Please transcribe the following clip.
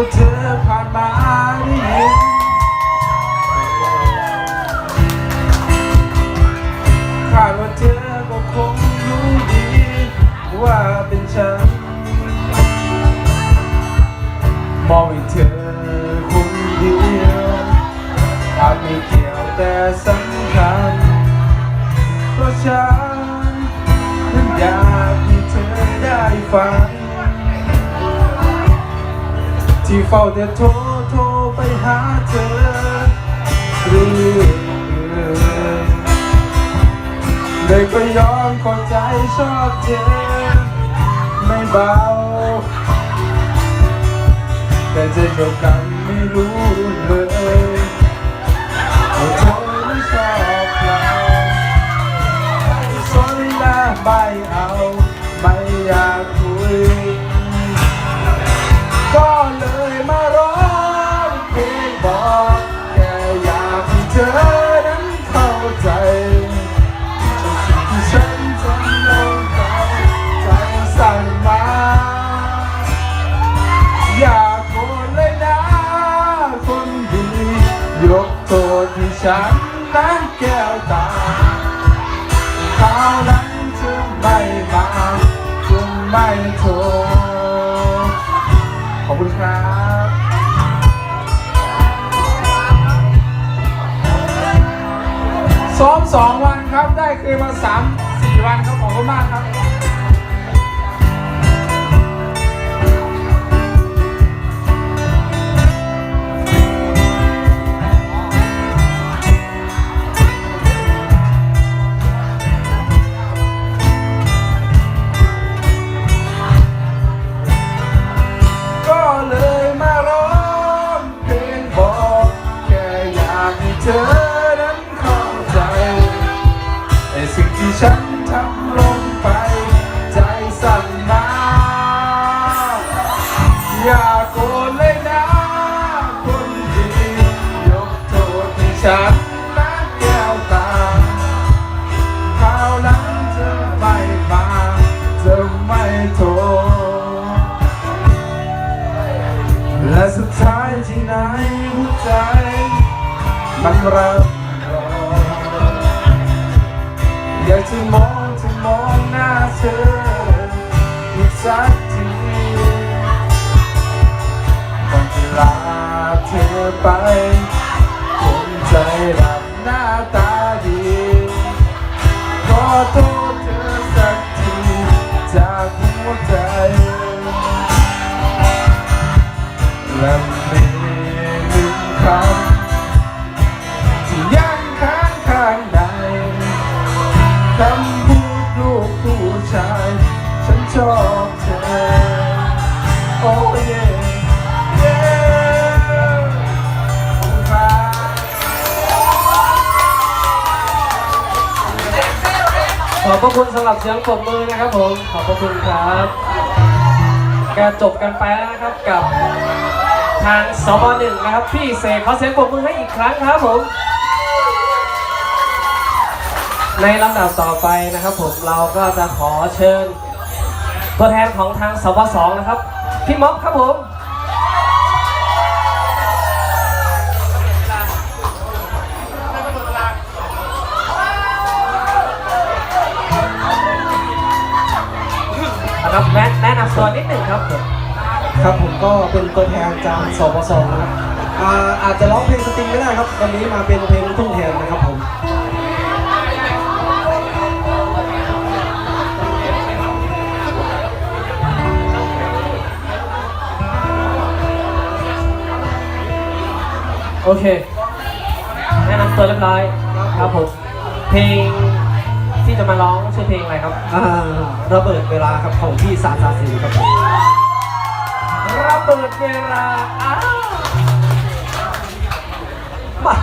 ว่าเธอผ่านมาได้ยินคาดว่าเธอก็คงรู้ดี ว่าเป็นฉัน มองเห็นเธอคนเดียวอาจไม่เกี่ยวแต่สำคัญเพราะฉันนั้นอยากให้เธอได้ฟัง ที่เฝ้าแต่โทรโทรไปหาเธอเรื่อยๆเลยก็ยอมเขอใจชอบเธอ ไม่เบา แต่ใจเดียวกันไม่รู้เลย นนั้นแก้วตาคราวนั้นจะไม่มาจะไม่โทรขอบคุณครับซ้อมสองวันครับได้คืนมาสามสี่วันครับขอบคุณมากครับ ไอ้สิ่งที่ฉันทำลงไป ใจสั่นมาอย่าโกรธเลยนะคนดียกโทษให้ฉันนั้นแก้วตาคราวหลังจะไม่มาจะไม่โทษและสุดท้ายที่ไหนหัวใจ มันรับ อยากจะมองจะมองหน้าเธออีกสักทีก่อนจะลาเธอไปคงใจดำหน้าตาดีขอโทษเธอสักทีจากหัวใจและ โอ้เย่เย่ขอบคุณครับขอบพระคุณสำหรับเสียงปรบมือนะครับผม ขอบพระคุณครับก็จบกันไปแล้วนะครับกับทางสบหนึ่งนะครับ พี่เสกขอเสียงปรบมือให้อีกครั้งครับผม ในลำดับต่อไปนะครับผมเราก็จะขอเชิญตัวแทนของทางสบสองนะครับ พี่ม็อบครับผมนะครับแนะแนะนำตัวนิดหนึ่งครับผมครับผมก็เป็นตัวแทนจากสปสนะครับอ่าอาจจะร้องเพลงสตริงไม่ได้ครับ วันนี้มาเป็นเพลงลูกทุ่งแทนนะครับผม โอเค แนะนำตัวเรียบร้อยครับผม เพลงที่จะมาร้องชื่อเพลงอะไรครับ อ่าระเบิดเวลาครับของพี่สาสาสีครับผมระเบิดเวลาอ้าวมา